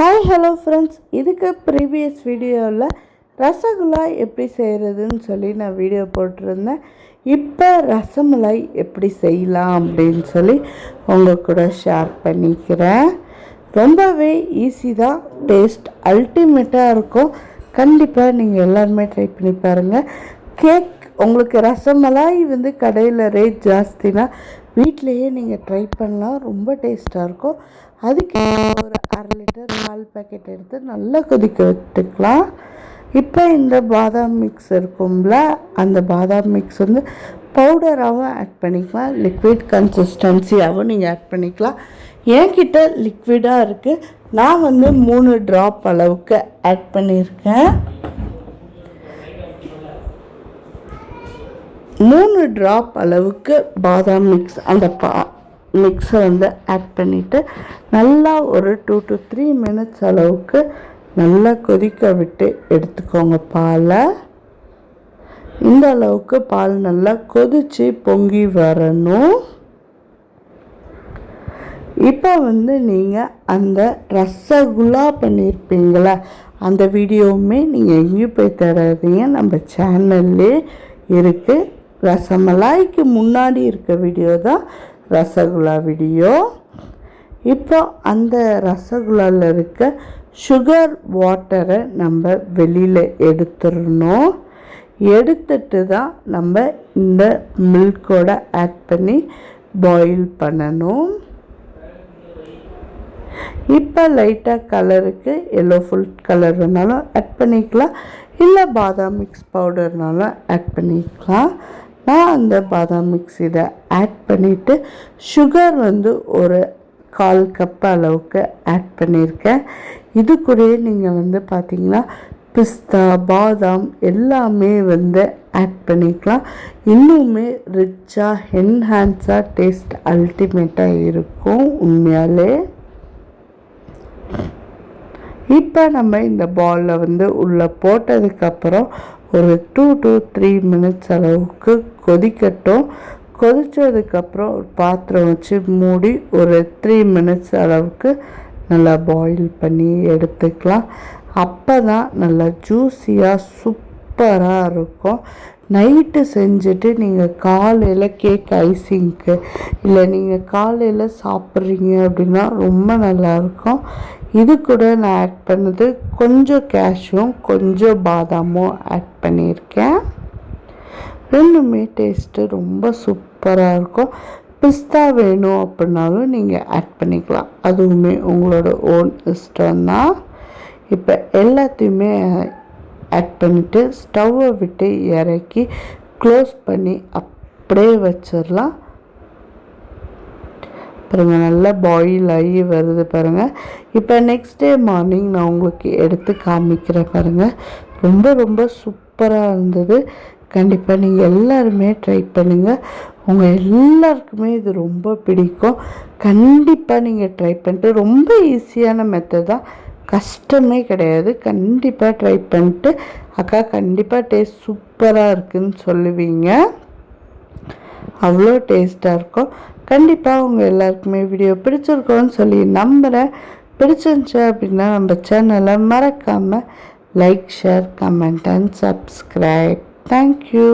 Hi hello friends இதுக்கு previous வீடியோவில் ரசகுல்லா எப்படி செய்கிறதுன்னு சொல்லி நான் வீடியோ போட்டிருந்தேன். இப்போ ரசமலாய் எப்படி செய்யலாம் அப்படின்னு சொல்லி உங்கள் கூட ஷேர் பண்ணிக்கிறேன். ரொம்பவே ஈஸி தான். டேஸ்ட் அல்டிமேட்டாக இருக்கும். கண்டிப்பாக நீங்கள் எல்லாருமே ட்ரை பண்ணி பாருங்கள் கேக் உங்களுக்கு ரசமலாய் வந்து கடையில் ரேட் ஜாஸ்தினா வீட்லேயே நீங்கள் ட்ரை பண்ணலாம். ரொம்ப டேஸ்ட்டாக இருக்கும். அதுக்கு ஒரு அரை லிட்டர் பால் பேக்கெட் எடுத்து நல்லா கொதிக்க விட்டுக்கலாம். இப்போ இந்த பாதாம் மிக்ஸ் இருக்கும்ல அந்த பாதாம் மிக்ஸ் வந்து பவுடராகவும் ஆட் பண்ணிக்கலாம். லிக்விட் கன்சிஸ்டன்சியாகவும் நீங்கள் ஆட் பண்ணிக்கலாம். என்கிட்ட லிக்விடாக இருக்குது நான் வந்து மூணு ட்ராப் அளவுக்கு ஆட் பண்ணியிருக்கேன். மூணு ட்ராப் அளவுக்கு பாதாம் மிக்ஸ் அந்த பா மிக்ஸை வந்து ஆட் பண்ணிவிட்டு நல்லா ஒரு டூ டு த்ரீ மினிட்ஸ் அளவுக்கு நல்லா கொதிக்க விட்டு எடுத்துக்கோங்க பாலை. இந்த அளவுக்கு பால் நல்லா கொதித்து பொங்கி வரணும். இப்போ வந்து நீங்கள் அந்த ரசகுல்லா பண்ணியிருப்பீங்களா அந்த வீடியோவுமே நீங்கள் எங்கேயும் போய் தராதீங்க நம்ம சேனல்லே இருக்குது ரசமலாய்க்கு முன்னாடி இருக்க வீடியோ தான் ரசகுல்லா வீடியோ இப்போ அந்த ரசகுல்லாவில் இருக்க சுகர் வாட்டரை நம்ம வெளியில் எடுத்துடணும். எடுத்துட்டு தான் நம்ம இந்த மில்கோட ஆட் பண்ணி பாயில் பண்ணணும். இப்போ லைட்டாக கலருக்கு எல்லோ ஃபுல் கலர் வேணாலும் ஆட் பண்ணிக்கலாம். இல்லை பாதாம் மிக்ஸ் பவுடர்னாலும் ஆட் பண்ணிக்கலாம். நான் அந்த பாதாம் மிக்ஸ் இதை ஆட் பண்ணிவிட்டு சுகர் வந்து ஒரு கால் கப் அளவுக்கு ஆட் பண்ணியிருக்கேன். இது கூடயே நீங்கள் வந்து பார்த்தீங்கன்னா பிஸ்தா பாதாம் எல்லாமே வந்து ஆட் பண்ணிக்கலாம். இன்னுமே ரிச்சாக என்ஹான்ஸாக டேஸ்ட் அல்டிமேட்டாக இருக்கும் உண்மையாலே. இப்போ நம்ம இந்த பாலில் வந்து உள்ளே போட்டதுக்கப்புறம் ஒரு டூ டு த்ரீ மினிட்ஸ் அளவுக்கு கொதிக்கட்டும். கொதித்ததுக்கப்புறம் ஒரு பாத்திரம் வச்சு மூடி ஒரு த்ரீ மினிட்ஸ் அளவுக்கு நல்லா பாயில் பண்ணி எடுத்துக்கலாம். அப்போ தான் நல்லா ஜூஸியாக சூப்பராக இருக்கும். நைட்டு செஞ்சுட்டு நீங்கள் காலையில் கேக் ஐசிங்க்கு இல்லை நீங்கள் காலையில் சாப்பிட்றீங்க அப்படின்னா ரொம்ப நல்லாயிருக்கும் இது கூட நான் ஆட் பண்ணது கொஞ்சம் கேஷும் கொஞ்சம் பாதாமும் ஆட் பண்ணியிருக்கேன். ரெண்டுமே டேஸ்ட்டு ரொம்ப சூப்பராக இருக்கும். பிஸ்தா வேணும் அப்படின்னாலும் நீங்கள் ஆட் பண்ணிக்கலாம். அதுவுமே உங்களோட ஓன் இஷ்டம் தான். இப்போ எல்லாத்தையுமே ஆட் பண்ணிவிட்டு ஸ்டவ்வை விட்டு இறக்கி க்ளோஸ் பண்ணி அப்படியே வச்சிடலாம். பாருங்கள் நல்லா பாயில் ஆகி வருது பாருங்கள் இப்போ நெக்ஸ்ட் டே மார்னிங் நான் உங்களுக்கு எடுத்து காமிக்கிறேன் பாருங்கள் ரொம்ப ரொம்ப சூப்பராக இருந்தது. கண்டிப்பாக நீங்கள் எல்லாருமே ட்ரை பண்ணுங்கள் உங்கள் எல்லாருக்குமே இது ரொம்ப பிடிக்கும். கண்டிப்பாக நீங்கள் ட்ரை பண்ணிட்டு ரொம்ப ஈஸியான மெத்தட் தான். கஷ்டமே கிடையாது. கண்டிப்பாக ட்ரை பண்ணிட்டு அக்கா கண்டிப்பாக டேஸ்ட் சூப்பராக இருக்குதுன்னு சொல்லுவீங்க. அவ்வளோ டேஸ்ட்டாக இருக்கும். கண்டிப்பாக உங்கள் எல்லாருக்குமே வீடியோ பிடிச்சிருக்கோன்னு சொல்லி நம்புகிறேன் பிடிச்சிருந்துச்சு அப்படின்னா நம்ம சேனலை மறக்காமல் like share comment and subscribe thank you